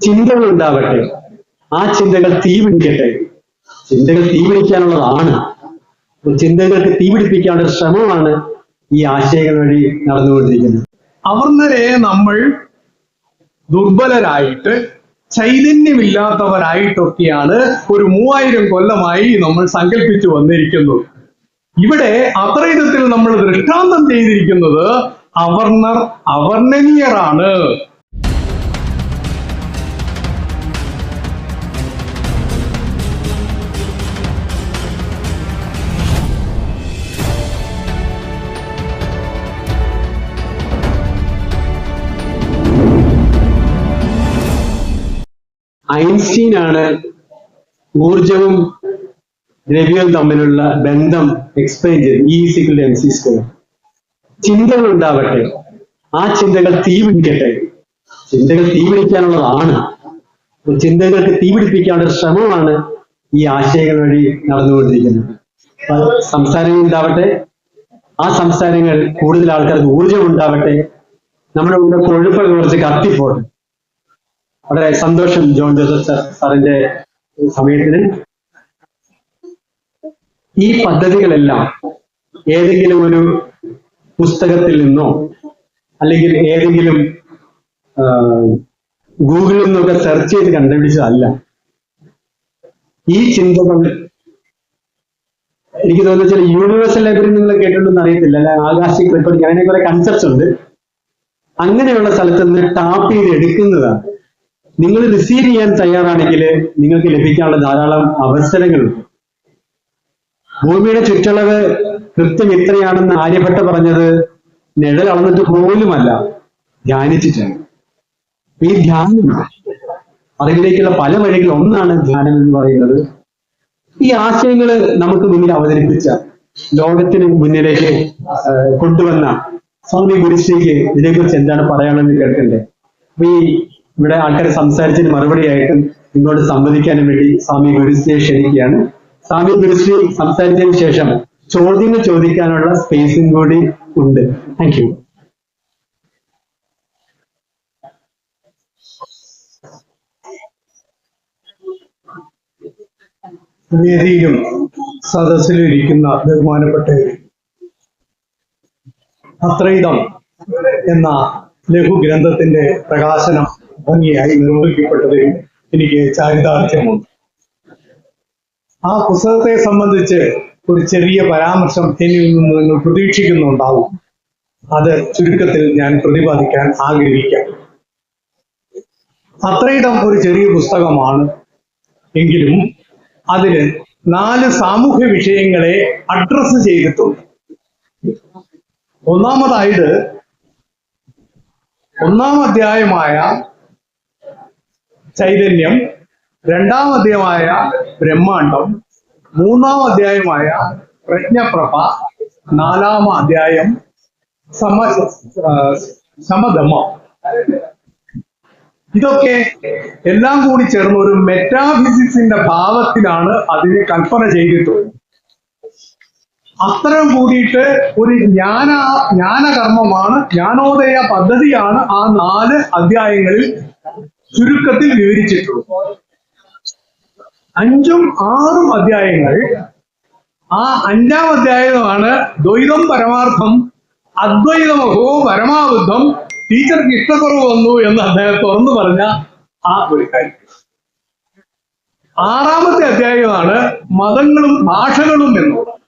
ചിന്തകൾ ഉണ്ടാവട്ടെ ആ ചിന്തകൾ തീ പിടിക്കട്ടെ ചിന്തകൾ തീ പിടിക്കാനുള്ളതാണ് അപ്പൊ ചിന്തകൾക്ക് തീ പിടിപ്പിക്കാനുള്ള ഒരു ശ്രമമാണ് ഈ ആശയങ്ങൾ വഴി നടന്നുകൊണ്ടിരിക്കുന്നത്. അവർന്നരെ നമ്മൾ ദുർബലരായിട്ട് ചൈതന്യമില്ലാത്തവരായിട്ടൊക്കെയാണ് ഒരു മൂവായിരം കൊല്ലമായി നമ്മൾ സങ്കല്പിച്ചു വന്നിരിക്കുന്നത് ഇവിടെ അത്രയിടത്തിൽ നമ്മൾ ദൃഷ്ടാന്തം ചെയ്തിരിക്കുന്നത് അവർണർ അവർണനീയറാണ് ഐൻസ്റ്റീൻ ആണ് ഊർജവും ദ്രവ്യവും തമ്മിലുള്ള ബന്ധം എക്സ്പ്ലെയിൻ ചെയ്ത് E equal M C square ചിന്തകൾ ഉണ്ടാവട്ടെ ആ ചിന്തകൾ തീ പിടിക്കട്ടെ. ചിന്തകൾ തീ പിടിക്കാനുള്ളതാണ്. അപ്പൊ ചിന്തകൾക്ക് തീ പിടിപ്പിക്കാനുള്ള ഒരു ശ്രമമാണ് ഈ ആശയങ്ങൾ വഴി നടന്നുകൊണ്ടിരിക്കുന്നത്. സംസാരങ്ങൾ ഉണ്ടാവട്ടെ. ആ സംസാരങ്ങൾ കൂടുതൽ ആൾക്കാർക്ക് ഊർജം ഉണ്ടാവട്ടെ. നമ്മുടെ ഉള്ള കൊഴുപ്പൊക്കെ കുറച്ച് കത്തിപ്പോട്ടെ. വളരെ സന്തോഷം ജോൺ ജോസഫ് സാറിന്റെ സമയത്തിന്. ഈ പദ്ധതികളെല്ലാം ഏതെങ്കിലും ഒരു പുസ്തകത്തിൽ നിന്നോ അല്ലെങ്കിൽ ഏതെങ്കിലും ഗൂഗിളിൽ നിന്നൊക്കെ സെർച്ച് ചെയ്ത് കണ്ടുപിടിച്ചതല്ല. ഈ ചിന്തകൾ എനിക്ക് തോന്നുന്നു ചില യൂണിവേഴ്സൽ ലൈബ്രറി നിങ്ങൾ കേട്ടിട്ടുണ്ടെന്ന് അറിയത്തില്ല. അല്ലെ ആകാശിക് റിപ്പോർട്ട് അങ്ങനെ കുറെ കൺസെപ്റ്റ്സ് ഉണ്ട്. അങ്ങനെയുള്ള സ്ഥലത്ത് നിന്ന് ടാപ്പ് ചെയ്ത് എടുക്കുന്നതാണ് നിങ്ങൾ റിസീവ് ചെയ്യാൻ തയ്യാറാണെങ്കിൽ നിങ്ങൾക്ക് ലഭിക്കാനുള്ള ധാരാളം അവസരങ്ങളുണ്ട് ഭൂമിയുടെ ചുറ്റളവ് കൃത്യം ഇത്രയാണെന്ന് ആര്യഭട്ട പറഞ്ഞത് നിഴൽ അളന്നിട്ട് പോലുമല്ല. ധ്യാനിച്ചിട്ടാണ് ഈ ധ്യാനം അറിവിലേക്കുള്ള പല വഴികൾ ഒന്നാണ് ധ്യാനം എന്ന് പറയുന്നത്. ഈ ആശയങ്ങൾ നമുക്ക് മുന്നിൽ അവതരിപ്പിച്ച ലോകത്തിന് മുന്നിലേക്ക് കൊണ്ടുവന്ന സ്വാമി ഗുരുശ്രീക്ക് ഇതിനെക്കുറിച്ച് എന്താണ് പറയാനുള്ളത് കേൾക്കണ്ടേ? അപ്പൊ ഈ ഇവിടെ ആൾക്കാർ സംസാരിച്ചതിന് മറുപടിയായിട്ട് നിങ്ങളോട് സംവദിക്കാനും വേണ്ടി സ്വാമി ഗുരുശ്രീയെ ക്ഷണിക്കുകയാണ്. സ്വാമി ഗുരുശ്രീ സംസാരിച്ചതിന് ശേഷം ചോദ്യങ്ങൾ ചോദിക്കാനുള്ള സ്പേസും കൂടി ഉണ്ട്. താങ്ക് യു വേദിയിലും സദസ്സിലും ഇരിക്കുന്ന ബഹുമാനപ്പെട്ടവരെ അത്രയിതം എന്ന ലഘുഗ്രന്ഥത്തിന്റെ പ്രകാശനം ഭംഗിയായി നിർവഹിക്കപ്പെട്ടതിൽ എനിക്ക് ചാരിതാർത്ഥ്യമുണ്ട്. ആ പുസ്തകത്തെ സംബന്ധിച്ച് ഒരു ചെറിയ പരാമർശം എന്നിൽ നിന്ന് നിങ്ങൾ പ്രതീക്ഷിക്കുന്നുണ്ടാവും. അത് ചുരുക്കത്തിൽ ഞാൻ പ്രതിപാദിക്കാൻ ആഗ്രഹിക്കാം. അത്രയിടം ഒരു ചെറിയ പുസ്തകമാണ്. എങ്കിലും അതിന് നാല് സാമൂഹ്യ വിഷയങ്ങളെ അഡ്രസ് ചെയ്തിട്ടുണ്ട്. ഒന്നാമതായിട്ട് ഒന്നാം അധ്യായമായ ചൈതന്യം രണ്ടാം അധ്യായമായ ബ്രഹ്മാണ്ടം മൂന്നാം അധ്യായമായ പ്രജ്ഞപ്രഭ നാലാം അധ്യായം സമ സമധമ. ഇതൊക്കെ എല്ലാം കൂടി ചേർന്ന് ഒരു മെറ്റാഫിസിക്സിന്റെ ഭാവത്തിലാണ് അതിനെ കൽപ്പന ചെയ്തിട്ടുള്ളത്. അത്തരം കൂടിയിട്ട് ഒരു ജ്ഞാന ജ്ഞാനകർമ്മമാണ് ജ്ഞാനോദയ പദ്ധതിയാണ് ആ നാല് അധ്യായങ്ങളിൽ ചുരുക്കത്തിൽ വിവരിച്ചിട്ടുള്ളൂ. അഞ്ചും ആറും അധ്യായങ്ങൾ. ആ അഞ്ചാം അധ്യായമാണ് ദ്വൈതം പരമാർത്ഥം അദ്വൈതമഹോ പരമാബുദ്ധം ടീച്ചർക്ക് ഇഷ്ടക്കുറവ് വന്നു എന്ന് അദ്ദേഹം തുറന്നു പറഞ്ഞ ആ ഒരു കാര്യം. ആറാമത്തെ അധ്യായമാണ് മതങ്ങളും ഭാഷകളും എന്നുള്ളത്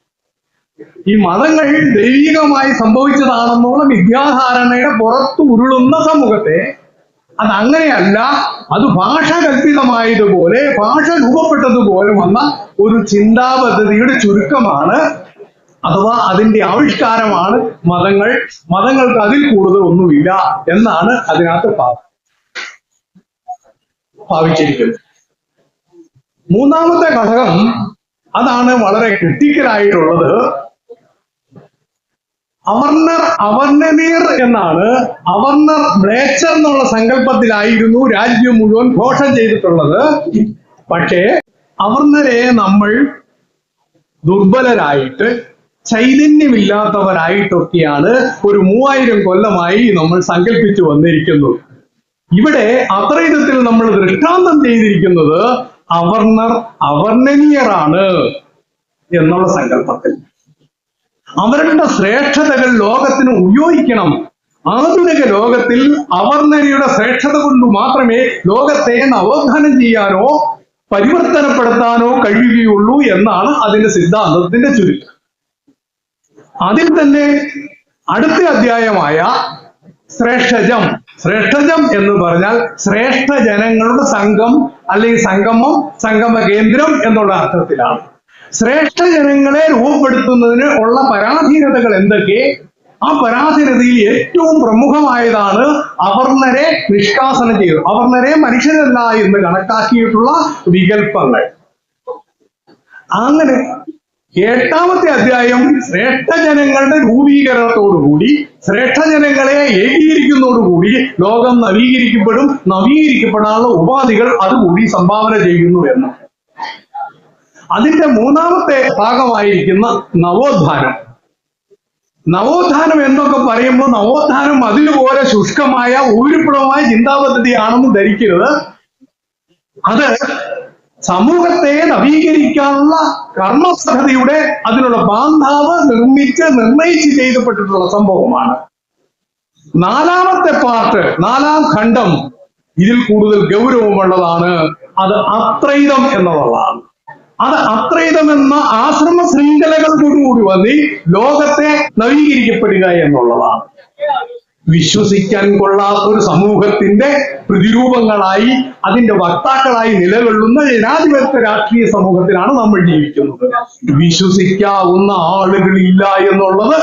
ഈ മതങ്ങൾ ദൈവികമായി സംഭവിച്ചതാണെന്നുള്ള വിദ്യാധാരണയുടെ പുറത്തു ഉരുളുന്ന സമൂഹത്തെ അത് അങ്ങനെയല്ല അത് ഭാഷ കൽപ്പിതമായതുപോലെ ഭാഷ രൂപപ്പെട്ടതുപോലെ വന്ന ഒരു ചിന്താ പദ്ധതിയുടെ ചുരുക്കമാണ് അഥവാ അതിന്റെ ആവിഷ്കാരമാണ് മതങ്ങൾ മതങ്ങൾക്ക് അതിൽ കൂടുതൽ ഒന്നുമില്ല എന്നാണ് അതിനകത്ത് ഭാവ ഭാവിച്ചിരിക്കുന്നത്. മൂന്നാമത്തെ ഘടകം അതാണ് വളരെ ക്രിട്ടിക്കലായിട്ടുള്ളത് അവർണർ അവർണനീർ എന്നാണ് അവർണർ മ്ലേച്ചർ എന്നുള്ള സങ്കല്പത്തിലായിരുന്നു രാജ്യം മുഴുവൻ ഘോഷം ചെയ്തിട്ടുള്ളത്. പക്ഷേ അവർണരെ നമ്മൾ ദുർബലരായിട്ട് ചൈതന്യമില്ലാത്തവരായിട്ടൊക്കെയാണ് ഒരു മൂവായിരം കൊല്ലമായി നമ്മൾ സങ്കല്പിച്ചു വന്നിരിക്കുന്നത് ഇവിടെ അത്രയുധത്തിൽ നമ്മൾ ദൃഷ്ടാന്തം ചെയ്തിരിക്കുന്നത് അവർണർ അവർണനീയറാണ് എന്നുള്ള സങ്കല്പത്തിൽ. അവരുടെ ശ്രേഷ്ഠതകൾ ലോകത്തിന് ഉപയോഗിക്കണം. ആധുനിക ലോകത്തിൽ അവർണരിയുടെ ശ്രേഷ്ഠത കൊണ്ട് മാത്രമേ ലോകത്തെ നവോത്ഥാനം ചെയ്യാനോ പരിവർത്തനപ്പെടുത്താനോ കഴിയുകയുള്ളൂ എന്നാണ് അതിന്റെ സിദ്ധാന്തത്തിന്റെ ചുരുക്കം. അതിൽ തന്നെ അടുത്ത അധ്യായമായ ശ്രേഷ്ഠജം. ശ്രേഷ്ഠജം എന്ന് പറഞ്ഞാൽ ശ്രേഷ്ഠ ജനങ്ങളുടെ സംഘം അല്ലെങ്കിൽ സംഗമം സംഗമ കേന്ദ്രം എന്നുള്ള അർത്ഥത്തിലാണ്. ശ്രേഷ്ഠ ജനങ്ങളെ രൂപപ്പെടുത്തുന്നതിന് ഉള്ള പരാധീനതകൾ എന്തൊക്കെ? ആ പരാധീനതയിൽ ഏറ്റവും പ്രമുഖമായതാണ് അവർണരെ നിഷ്കാസനം ചെയ്തത് അവർണരെ മനുഷ്യരല്ല എന്ന് കണക്കാക്കിയിട്ടുള്ള വികല്പങ്ങൾ അങ്ങനെ എട്ടാമത്തെ അധ്യായം ശ്രേഷ്ഠ ജനങ്ങളുടെ രൂപീകരണത്തോടുകൂടി ശ്രേഷ്ഠ ജനങ്ങളെ ഏകീകരിക്കുന്നതോടുകൂടി ലോകം നവീകരിക്കപ്പെടും നവീകരിക്കപ്പെടാനുള്ള ഉപാധികൾ അതുകൂടി സംഭാവന ചെയ്യുന്നു എന്ന്. അതിന്റെ മൂന്നാമത്തെ ഭാഗമായിരിക്കുന്ന നവോത്ഥാനം. നവോത്ഥാനം എന്നൊക്കെ പറയുമ്പോൾ നവോത്ഥാനം അതിലുപോലെ ശുഷ്കമായ ഊരുപ്പുറമായ ചിന്താപദ്ധതിയാണെന്ന് ധരിക്കരുത്. അത് സമൂഹത്തെ നവീകരിക്കാനുള്ള കർമ്മപദ്ധതിയുടെ അതിനുള്ള ബാന്ധാവ് നിർമ്മിച്ച് നിർണയിച്ച് ചെയ്തപ്പെട്ടിട്ടുള്ള സംഭവമാണ്. നാലാമത്തെ പാർട്ട് നാലാം ഖണ്ഡം ഇതിൽ കൂടുതൽ ഗൗരവമുള്ളതാണ്. അത് അത്രൈതം എന്നുള്ളതാണ്. അത് അത്രൈതം എന്ന ആശ്രമ ശൃംഖലകളോടുകൂടി വന്ന് ലോകത്തെ നവീകരിക്കപ്പെടുക എന്നുള്ളതാണ്. വിശ്വസിക്കാൻ കൊള്ളാത്ത ഒരു സമൂഹത്തിന്റെ പ്രതിരൂപങ്ങളായി അതിന്റെ വക്താക്കളായി നിലകൊള്ളുന്ന ജനാധിപത്യ രാഷ്ട്രീയ സമൂഹത്തിലാണ് നമ്മൾ ജീവിക്കുന്നത്. വിശ്വസിക്കാവുന്ന ആളുകളില്ല എന്നുള്ളത്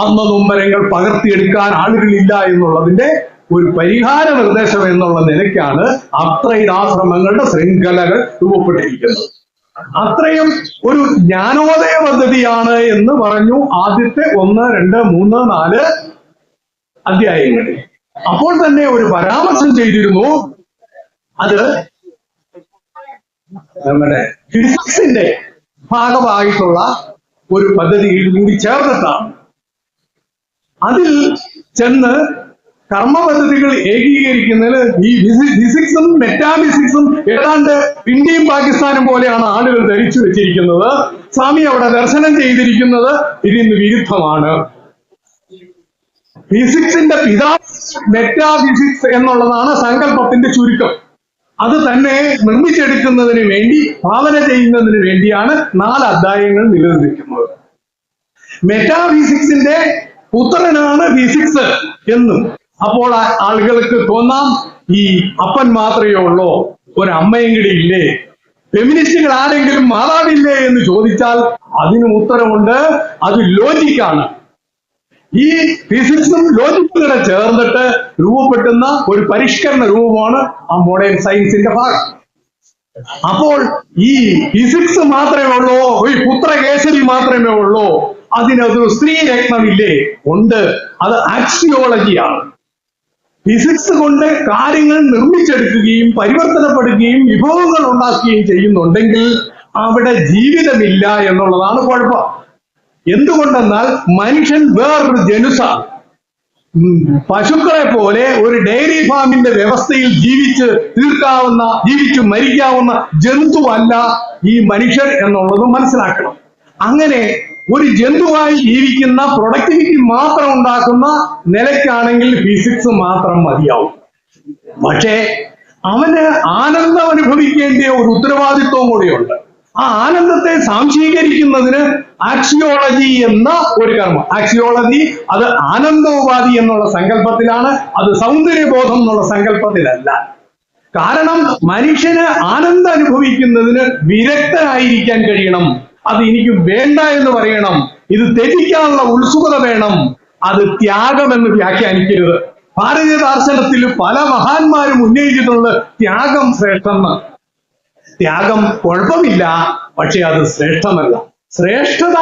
അന്ന നൊമ്പരങ്ങൾ പകർത്തിയെടുക്കാൻ ആളുകളില്ല എന്നുള്ളതിന്റെ ഒരു പരിഹാര നിർദ്ദേശം എന്നുള്ള നിലയ്ക്കാണ് അത്രയിതാശ്രമങ്ങളുടെ ശൃംഖലകൾ രൂപപ്പെട്ടിരിക്കുന്നത്. അത്രയും ഒരു ജ്ഞാനോദയ പദ്ധതിയാണ് എന്ന് പറഞ്ഞു ആദ്യത്തെ ഒന്ന് രണ്ട് മൂന്ന് നാല് അധ്യായങ്ങളിൽ അപ്പോൾ തന്നെ ഒരു പരാമർശം ചെയ്തിരുന്നു. അത് നമ്മുടെ ഫിസിക്സിന്റെ ഭാഗമായിട്ടുള്ള ഒരു പദ്ധതിയിൽ കൂടി ചേർന്നിട്ടാണ്. അതിൽ ചെന്ന് കർമ്മ പദ്ധതികൾ ഏകീകരിക്കുന്നതിൽ ഈ ഫിസിക്സും മെറ്റാഫിസിക്സും ഏതാണ്ട് ഇന്ത്യയും പാകിസ്ഥാനും പോലെയാണ് ആളുകൾ ധരിച്ചു വെച്ചിരിക്കുന്നത്. സ്വാമി അവിടെ ദർശനം ചെയ്തിരിക്കുന്നത് ഇതിന് വിരുദ്ധമാണ്. ഫിസിക്സിന്റെ പിതാ മെറ്റാഫിസിക്സ് എന്നുള്ളതാണ് സങ്കല്പത്തിന്റെ ചുരുക്കം. അത് തന്നെ നിർമ്മിച്ചെടുക്കുന്നതിന് വേണ്ടി ഭാവന ചെയ്യുന്നതിന് വേണ്ടിയാണ് നാല് അധ്യായങ്ങൾ നിലനിൽക്കുന്നത് മെറ്റാഫിസിക്സിന്റെ പുത്രനാണ് ഫിസിക്സ് എന്നും അപ്പോൾ ആളുകൾക്ക് തോന്നാം ഈ അപ്പൻ മാത്രമേ ഉള്ളൂ? ഒരമ്മയും കൂടി ഇല്ലേ? ഫെമിനിസ്റ്റുകൾ ആരെങ്കിലും മാതാവില്ലേ എന്ന് ചോദിച്ചാൽ അതിനും ഉത്തരമുണ്ട് അത് ലോജിക്കാണ് ഈ ഫിസിക്സും ലോജിക്കും കൂടെ ചേർന്നിട്ട് രൂപപ്പെടുന്ന ഒരു പരിഷ്കരണ രൂപമാണ് ആ മോഡേൺ സയൻസിന്റെ ഭാഗം. അപ്പോൾ ഈ ഫിസിക്സ് മാത്രമേ ഉള്ളൂ? ഈ പുത്രകേശരി മാത്രമേ ഉള്ളൂ? അതിനൊരു സ്ത്രീ രത്നമില്ലേ ഉണ്ട്. അത് ആക്സിയോളജിയാണ് ഫിസിക്സ് കൊണ്ട് കാര്യങ്ങൾ നിർമ്മിച്ചെടുക്കുകയും പരിവർത്തനപ്പെടുകയും വിഭവങ്ങൾ ഉണ്ടാക്കുകയും ചെയ്യുന്നുണ്ടെങ്കിൽ അവിടെ ജീവിതമില്ല എന്നുള്ളതാണ് കുഴപ്പം. എന്തുകൊണ്ടെന്നാൽ മനുഷ്യൻ വേറൊരു ജനുസാണ്. ഉം, പശുക്കളെ പോലെ ഒരു ഡെയറി ഫാമിന്റെ വ്യവസ്ഥയിൽ ജീവിച്ച് തീർക്കാവുന്ന ജീവിച്ചു മരിക്കാവുന്ന ജന്തുവല്ല ഈ മനുഷ്യർ എന്നുള്ളത് മനസ്സിലാക്കണം. അങ്ങനെ ഒരു ജന്തുവായി ജീവിക്കുന്ന പ്രൊഡക്ടിവിറ്റി മാത്രം ഉണ്ടാക്കുന്ന നിലയ്ക്കാണെങ്കിൽ ഫിസിക്സ് മാത്രം മതിയാവും. പക്ഷേ അവന് ആനന്ദം അനുഭവിക്കേണ്ട ഒരു ഉത്തരവാദിത്വം കൂടിയുണ്ട്. ആ ആനന്ദത്തെ സാംശീകരിക്കുന്നതിന് ആക്സിയോളജി എന്ന ഒരു കർമ്മം. ആക്സിയോളജി അത് ആനന്ദോപാധി എന്നുള്ള സങ്കല്പത്തിലാണ് അത് സൗന്ദര്യബോധം എന്നുള്ള സങ്കല്പത്തിലല്ല. കാരണം മനുഷ്യന് ആനന്ദം അനുഭവിക്കുന്നതിന് വിരക്തനായിരിക്കാൻ കഴിയണം. അത് എനിക്ക് വേണ്ട എന്ന് പറയണം. ഇത് ത്യജിക്കാനുള്ള ഉത്സുകത വേണം. അത് ത്യാഗമെന്ന് വ്യാഖ്യാനിക്കരുത്. ഭാരതീയ ദാർശനത്തിൽ പല മഹാന്മാരും ഉന്നയിച്ചിട്ടുള്ളത് ത്യാഗം ശ്രേഷ്ഠമെന്ന് ത്യാഗം കുഴപ്പമില്ല പക്ഷെ അത് ശ്രേഷ്ഠമല്ല. ശ്രേഷ്ഠത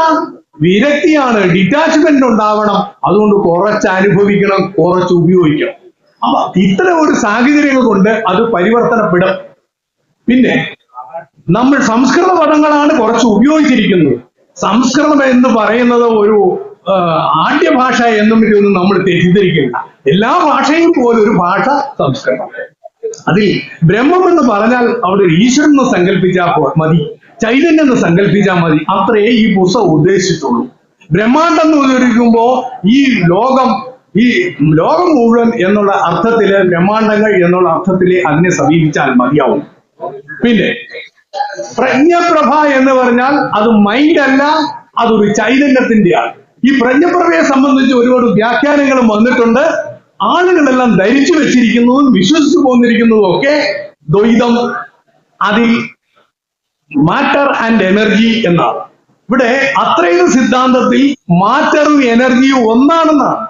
വിരക്തിയാണ്. ഡിറ്റാച്ച്മെന്റ് ഉണ്ടാവണം. അതുകൊണ്ട് കുറച്ച് അനുഭവിക്കണം കുറച്ച് ഉപയോഗിക്കണം. അപ്പൊ ഇത്തരം ഒരു സാഹചര്യങ്ങൾ കൊണ്ട് അത് പരിവർത്തനപ്പെടും. പിന്നെ നമ്മൾ സംസ്കൃത പദങ്ങളാണ് കുറച്ച് ഉപയോഗിച്ചിരിക്കുന്നത്. സംസ്കൃതം എന്ന് പറയുന്നത് ഒരു ആദ്യ ഭാഷ എന്നും ഇതൊന്നും നമ്മൾ തെറ്റിദ്ധരിക്കില്ല എല്ലാ ഭാഷയും പോലെ ഒരു ഭാഷ സംസ്കൃതം. അതിൽ ബ്രഹ്മം എന്ന് പറഞ്ഞാൽ അവിടെ ഈശ്വരൻ എന്ന് സങ്കല്പിച്ചാൽ മതി. ചൈതന്യം എന്ന് സങ്കല്പിച്ചാൽ മതി. അത്രയേ ഈ പുസ്തകം ഉദ്ദേശിച്ചുള്ളൂ ബ്രഹ്മാണ്ടം എന്ന് വിവരിക്കുമ്പോ ഈ ലോകം ഈ ലോകം മുഴുവൻ എന്നുള്ള അർത്ഥത്തിൽ ബ്രഹ്മാണ്ടങ്ങൾ എന്നുള്ള അർത്ഥത്തിൽ അതിനെ സമീപിച്ചാൽ മതിയാവും. പിന്നെ പ്രജ്ഞപ്രഭ എന്ന് പറഞ്ഞാൽ അത് മൈൻഡ് അല്ല അതൊരു ചൈതന്യത്തിന്റെയാണ്. ഈ പ്രജ്ഞപ്രഭയെ സംബന്ധിച്ച് ഒരുപാട് വ്യാഖ്യാനങ്ങളും വന്നിട്ടുണ്ട്. ആളുകളെല്ലാം ധരിച്ചു വെച്ചിരിക്കുന്നതും വിശ്വസിച്ചു പോന്നിരിക്കുന്നതും ഒക്കെ ദ്വൈതം അതിൽ മാറ്റർ ആൻഡ് എനർജി എന്നാണ്. ഇവിടെ അത്രയും സിദ്ധാന്തത്തിൽ മാറ്ററും എനർജിയും ഒന്നാണെന്നാണ്.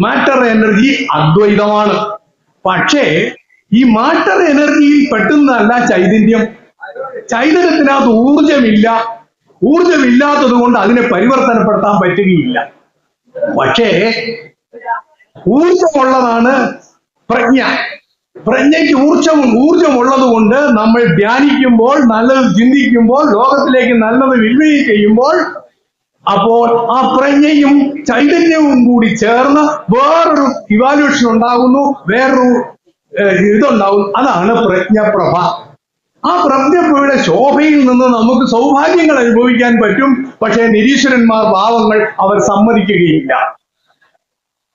Matter energy അദ്വൈതമാണ്. പക്ഷേ ഈ മാറ്റർ എനർജിയിൽ പെട്ടുന്നതല്ല ചൈതന്യം. ചൈതന്യത്തിനകത്ത് ഊർജമില്ല ഊർജമില്ലാത്തത് കൊണ്ട് അതിനെ പരിവർത്തനപ്പെടുത്താൻ പറ്റുകയില്ല. പക്ഷേ ഊർജമുള്ളതാണ് പ്രജ്ഞ. പ്രജ്ഞയ്ക്ക് ഊർജം ഊർജമുള്ളത് കൊണ്ട് നമ്മൾ ധ്യാനിക്കുമ്പോൾ നല്ലത് ചിന്തിക്കുമ്പോൾ ലോകത്തിലേക്ക് നല്ലത് വിൽവയും ചെയ്യുമ്പോൾ അപ്പോൾ ആ പ്രജ്ഞയും ചൈതന്യവും കൂടി ചേർന്ന് വേറൊരു ഇവാലുവേഷൻ ഉണ്ടാകുന്നു വേറൊരു ഇതുണ്ടാവും അതാണ് പ്രജ്ഞപ്രഭ. ആ പ്രജ്ഞപ്പുഴയുടെ ശോഭയിൽ നിന്ന് നമുക്ക് സൗഭാഗ്യങ്ങൾ അനുഭവിക്കാൻ പറ്റും. പക്ഷേ നിരീശ്വരന്മാർ പാവങ്ങൾ അവർ സമ്മതിക്കുകയില്ല.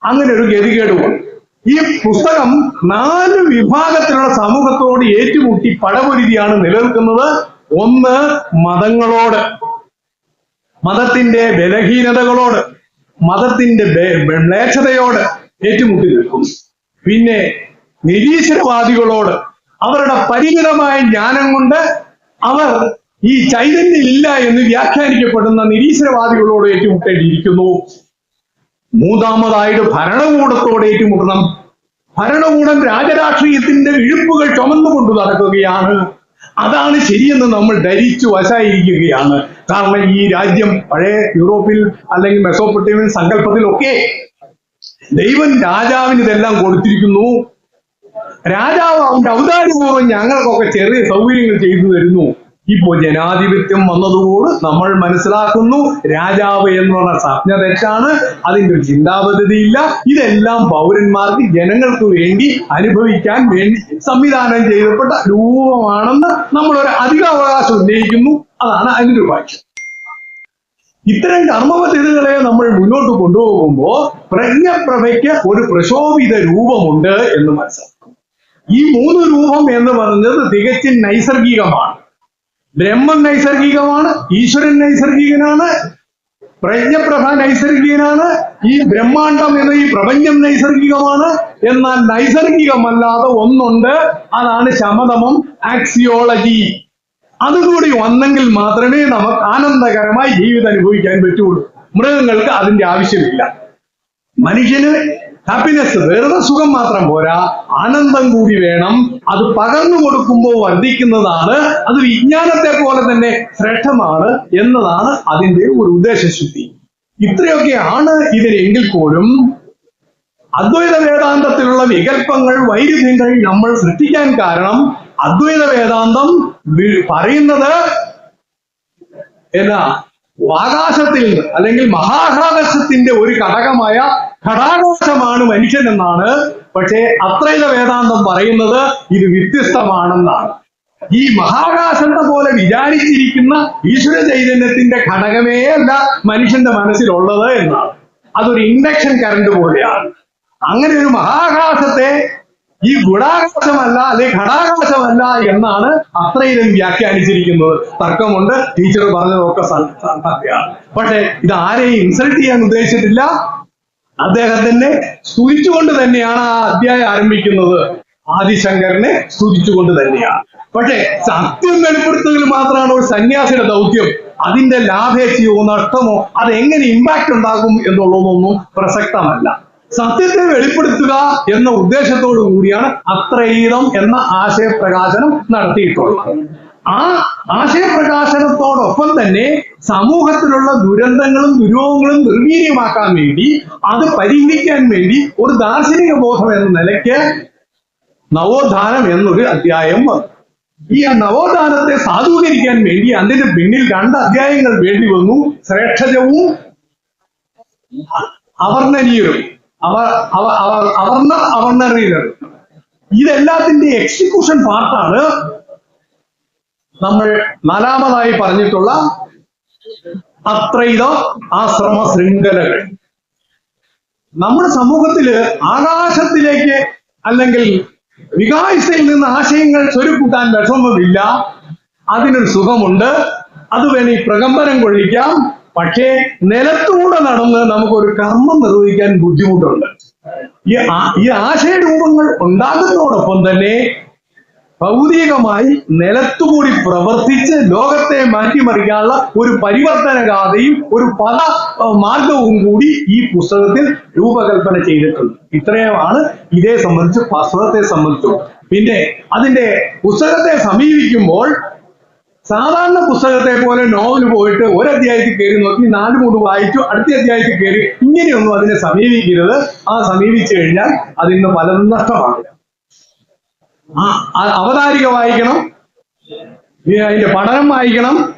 അങ്ങനെ ഒരു ഗതികേടുമുണ്ട് ഈ പുസ്തകം നാല് വിഭാഗത്തിലുള്ള സമൂഹത്തോട് ഏറ്റുമുട്ടി പടപൊരുതിയാണ് നിലനിൽക്കുന്നത്. ഒന്ന് മതങ്ങളോട്. മതത്തിന്റെ ബലഹീനതകളോട്. മതത്തിന്റെ മ്ലേച്ഛതയോട് ഏറ്റുമുട്ടി നിൽക്കും പിന്നെ നിരീശ്വരവാദികളോട്. അവരുടെ പരിമിതമായ ജ്ഞാനം കൊണ്ട് അവർ ഈ ചൈതന്യം ഇല്ല എന്ന് വ്യാഖ്യാനിക്കപ്പെടുന്ന നിരീശ്വരവാദികളോട് ഏറ്റുമുട്ടേണ്ടിയിരിക്കുന്നു. മൂന്നാമതായിട്ട് ഭരണകൂടത്തോട് ഏറ്റുമുട്ടണം. ഭരണകൂടം രാജരാഷ്ട്രീയത്തിന്റെ ഇഴുപ്പുകൾ ചുമന്നുകൊണ്ട് നടക്കുകയാണ്. അതാണ് ശരിയെന്ന് നമ്മൾ ധരിച്ചു വശായിരിക്കുകയാണ്. കാരണം ഈ രാജ്യം പഴയ യൂറോപ്പിൽ അല്ലെങ്കിൽ മെസോപ്പൊട്ടേമിയൻ സങ്കല്പത്തിലൊക്കെ ദൈവം രാജാവിന് ഇതെല്ലാം കൊടുത്തിരിക്കുന്നു. രാജാവ് അവന്റെ ഔദാര്യപൂർവം ഞങ്ങൾക്കൊക്കെ ചെറിയ സൗകര്യങ്ങൾ ചെയ്തു തരുന്നു. ഇപ്പോ ജനാധിപത്യം വന്നതുകൊണ്ട് നമ്മൾ മനസ്സിലാക്കുന്നു രാജാവ് എന്ന് പറഞ്ഞ സ്വപ്ന തെറ്റാണ്. അതിന്റെ ഒരു ചിന്താപദ്ധതിയില്ല. ഇതെല്ലാം പൗരന്മാർക്ക് ജനങ്ങൾക്ക് വേണ്ടി അനുഭവിക്കാൻ വേണ്ടി സംവിധാനം ചെയ്യപ്പെട്ട രൂപമാണെന്ന് നമ്മൾ ഒരു അധിക അധികാവകാശം ഉന്നയിക്കുന്നു. അതാണ് അതിന്റെ ഒരു ഭാഷ്യം ഇത്തരം കർമ്മപദ്ധതികളെ നമ്മൾ മുന്നോട്ട് കൊണ്ടുപോകുമ്പോൾ പ്രജ്ഞപ്രഭയ്ക്ക് ഒരു പ്രശോഭിത രൂപമുണ്ട് എന്ന് മനസ്സിലാക്കും. ഈ മൂന്ന് രൂപം എന്ന് പറഞ്ഞത് തികച്ചും നൈസർഗികമാണ്. ബ്രഹ്മം നൈസർഗികമാണ് ഈശ്വരൻ നൈസർഗികനാണ് പ്രജ്ഞപ്രഭ നൈസർഗികനാണ് ഈ ബ്രഹ്മാണ്ടം എന്ന ഈ പ്രപഞ്ചം നൈസർഗികമാണ് എന്നാൽ നൈസർഗികമല്ലാതെ ഒന്നുണ്ട് അതാണ് ശമതമം ആക്സിയോളജി. അതുകൂടി വന്നെങ്കിൽ മാത്രമേ നമുക്ക് ആനന്ദകരമായി ജീവിതം അനുഭവിക്കാൻ പറ്റുള്ളൂ. മൃഗങ്ങൾക്ക് അതിന്റെ ആവശ്യമില്ല. മനുഷ്യന് ഹാപ്പിനെസ് വെറുതെ സുഖം മാത്രം പോരാ. ആനന്ദം കൂടി വേണം. അത് പകർന്നു കൊടുക്കുമ്പോൾ വർദ്ധിക്കുന്നതാണ്. അത് വിജ്ഞാനത്തെ പോലെ തന്നെ ശ്രേഷ്ഠമാണ് എന്നതാണ് അതിന്റെ ഒരു ഉദ്ദേശശുദ്ധി. ഇത്രയൊക്കെയാണ് ഇതിനെങ്കിൽ പോലും അദ്വൈത വേദാന്തത്തിലുള്ള വികല്പങ്ങൾ വൈരുദ്ധ്യങ്ങൾ നമ്മൾ സൃഷ്ടിക്കാൻ കാരണം അദ്വൈത വേദാന്തം പറയുന്നത് എന്നാ? ആകാശത്തിൽ അല്ലെങ്കിൽ മഹാകാശത്തിന്റെ ഒരു ഘടകമായ ഘടാകാശമാണ് മനുഷ്യൻ എന്നാണ് പക്ഷേ അദ്വൈത വേദാന്തം പറയുന്നത് ഇത് വ്യത്യസ്തമാണെന്നാണ്. ഈ മഹാകാശത്തെ പോലെ വിചാരിച്ചിരിക്കുന്ന ഈശ്വര ചൈതന്യത്തിന്റെ ഘടകമേ അല്ല മനുഷ്യന്റെ മനസ്സിലുള്ളത് എന്നാണ്. അതൊരു ഇൻഡക്ഷൻ കറണ്ട് പോലെയാണ്. അങ്ങനെ ഒരു മഹാകാശത്തെ ഈ ഗുണാകാശമല്ല അല്ലെ ഘടാകാശമല്ല എന്നാണ് അത്രയിലും വ്യാഖ്യാനിച്ചിരിക്കുന്നത്. തർക്കമുണ്ട്. ടീച്ചർ പറഞ്ഞതൊക്കെ സത്യമാണ്. പക്ഷെ ഇത് ആരെയും ഇൻസൾട്ട് ചെയ്യാൻ ഉദ്ദേശിച്ചിട്ടില്ല. അദ്ദേഹത്തിന്റെ സ്തുതിച്ചുകൊണ്ട് തന്നെയാണ് ആ അധ്യായം ആരംഭിക്കുന്നത്. ആദിശങ്കരനെ സ്തുതിച്ചുകൊണ്ട് തന്നെയാണ്. പക്ഷെ സത്യം വെളിപ്പെടുത്തുന്നതിൽ മാത്രമാണ് ഒരു സന്യാസിയുടെ ദൗത്യം. അതിന്റെ ലാഭേച്ഛയോ നഷ്ടമോ അത് എങ്ങനെ ഇമ്പാക്ട് ഉണ്ടാകും എന്നുള്ളതൊന്നും പ്രസക്തമല്ല. സത്യത്തെ വെളിപ്പെടുത്തുക എന്ന ഉദ്ദേശത്തോടു കൂടിയാണ് അത്രയീതം എന്ന ആശയപ്രകാശനം നടത്തിയിട്ടുള്ളത്. ആ ആശയപ്രകാശനത്തോടൊപ്പം തന്നെ സമൂഹത്തിലുള്ള ദുരന്തങ്ങളും ദുരൂഹങ്ങളും നിർവീര്യമാക്കാൻ വേണ്ടി അത് പരിഹരിക്കാൻ വേണ്ടി ഒരു ദാർശനിക ബോധം എന്ന നിലയ്ക്ക് നവോത്ഥാനം എന്നൊരു അധ്യായം വന്നു. ഈ നവോത്ഥാനത്തെ സാധൂകരിക്കാൻ വേണ്ടി അതിന് പിന്നിൽ രണ്ട് അധ്യായങ്ങൾ വേണ്ടി വന്നു. ശ്രേഷ്ഠജവും അവർണനീയരും. അവർ അവർണ അവർണനീയരും. ഇതെല്ലാത്തിന്റെ എക്സിക്യൂഷൻ പാർട്ടാണ് നമ്മൾ നാലാമതായി പറഞ്ഞിട്ടുള്ള അത്രൈത ആശ്രമ ശൃംഖലകൾ. നമ്മുടെ സമൂഹത്തിൽ ആകാശത്തിലേക്ക് അല്ലെങ്കിൽ വികാസയിൽ നിന്ന് ആശയങ്ങൾ ചൊരുക്കൂട്ടാൻ വിഷമമില്ല. അതിനൊരു സുഖമുണ്ട്. അത് വേണി പ്രകമ്പനം കൊഴിക്കാം പക്ഷേ നിലത്തൂടെ നടന്ന് നമുക്കൊരു കർമ്മം നിർവഹിക്കാൻ ബുദ്ധിമുട്ടുണ്ട്. ഈ ആ- ഈ ആശയരൂപങ്ങൾ ഉണ്ടാകുന്നതോടൊപ്പം തന്നെ ഭൗതികമായി നിലത്തുകൂടി പ്രവർത്തിച്ച് ലോകത്തെ മാറ്റിമറിക്കാനുള്ള ഒരു പരിവർത്തന ഗാഥയും ഒരു പദ മാർഗവും കൂടി ഈ പുസ്തകത്തിൽ രൂപകൽപ്പന ചെയ്തിട്ടുണ്ട്. ഇത്രയുമാണ് ഇതേ സംബന്ധിച്ച് പുസ്തകത്തെ സംബന്ധിച്ചു. പിന്നെ അതിന്റെ പുസ്തകത്തെ സമീപിക്കുമ്പോൾ സാധാരണ പുസ്തകത്തെ പോലെ നോവൽ പോയിട്ട് ഒരു അധ്യായത്തിൽ കയറി നോക്കി നാല് മൂന്ന് വായിച്ചു അടുത്ത അധ്യായത്തിൽ കയറി ഇങ്ങനെയൊന്നും അതിനെ സമീപിക്കരുത്. ആ സമീപിച്ചു കഴിഞ്ഞാൽ അതിന് പലതും നഷ്ടമാകും ആ അവതാരിക വായിക്കണം. അതിന്റെ പഠനം വായിക്കണം.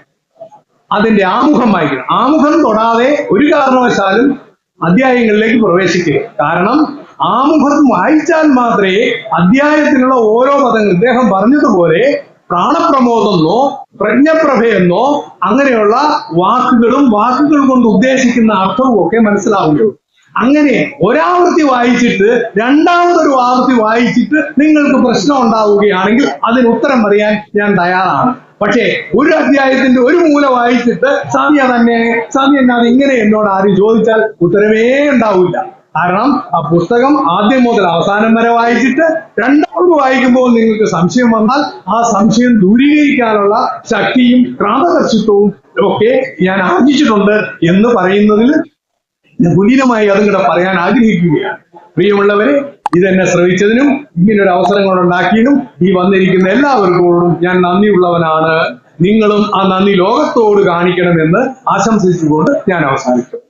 അതിന്റെ ആമുഖം വായിക്കണം. ആമുഖം തൊടാതെ ഒരു കാരണവശാലും അധ്യായങ്ങളിലേക്ക് പ്രവേശിക്കുക. കാരണം ആമുഖം വായിച്ചാൽ മാത്രമേ അധ്യായത്തിലുള്ള ഓരോ പദങ്ങൾ ഇദ്ദേഹം പറഞ്ഞതുപോലെ പ്രാണപ്രമോദമെന്നോ പ്രജ്ഞപ്രഭയെന്നോ അങ്ങനെയുള്ള വാക്കുകളും വാക്കുകൾ കൊണ്ട് ഉദ്ദേശിക്കുന്ന അർത്ഥവും ഒക്കെ മനസ്സിലാവുകയുള്ളൂ. അങ്ങനെ ഒരാവൃത്തി വായിച്ചിട്ട് രണ്ടാമതൊരു ആവൃത്തി വായിച്ചിട്ട് നിങ്ങൾക്ക് പ്രശ്നം ഉണ്ടാവുകയാണെങ്കിൽ അതിന് ഉത്തരം പറയാൻ ഞാൻ തയ്യാറാണ്. പക്ഷേ ഒരു അധ്യായത്തിന്റെ ഒരു മൂല വായിച്ചിട്ട് സ്വാമി തന്നെ സ്വാമി എന്നാണ് ഇങ്ങനെ എന്നോട് ആരും ചോദിച്ചാൽ ഉത്തരമേ ഉണ്ടാവില്ല. കാരണം ആ പുസ്തകം ആദ്യം മുതൽ അവസാനം വരെ വായിച്ചിട്ട് രണ്ടാമത് വായിക്കുമ്പോൾ നിങ്ങൾക്ക് സംശയം വന്നാൽ ആ സംശയം ദൂരീകരിക്കാനുള്ള ശക്തിയും ക്രാന്തകർഷിത്വവും ഒക്കെ ഞാൻ ആർജിച്ചിട്ടുണ്ട് എന്ന് പറയുന്നതിൽ ഞാൻ കുലീനമായി അതും കൂടെ പറയാൻ ആഗ്രഹിക്കുകയാണ്. പ്രിയമുള്ളവരെ ഇതെന്നെ ശ്രവിച്ചതിനും ഇങ്ങനൊരു അവസരങ്ങൾ ഉണ്ടാക്കിയതിനും ഈ വന്നിരിക്കുന്ന എല്ലാവർക്കോടും ഞാൻ നന്ദിയുള്ളവനാണ്. നിങ്ങളും ആ നന്ദി ലോകത്തോട് കാണിക്കണമെന്ന് ആശംസിച്ചുകൊണ്ട് ഞാൻ അവസാനിക്കും.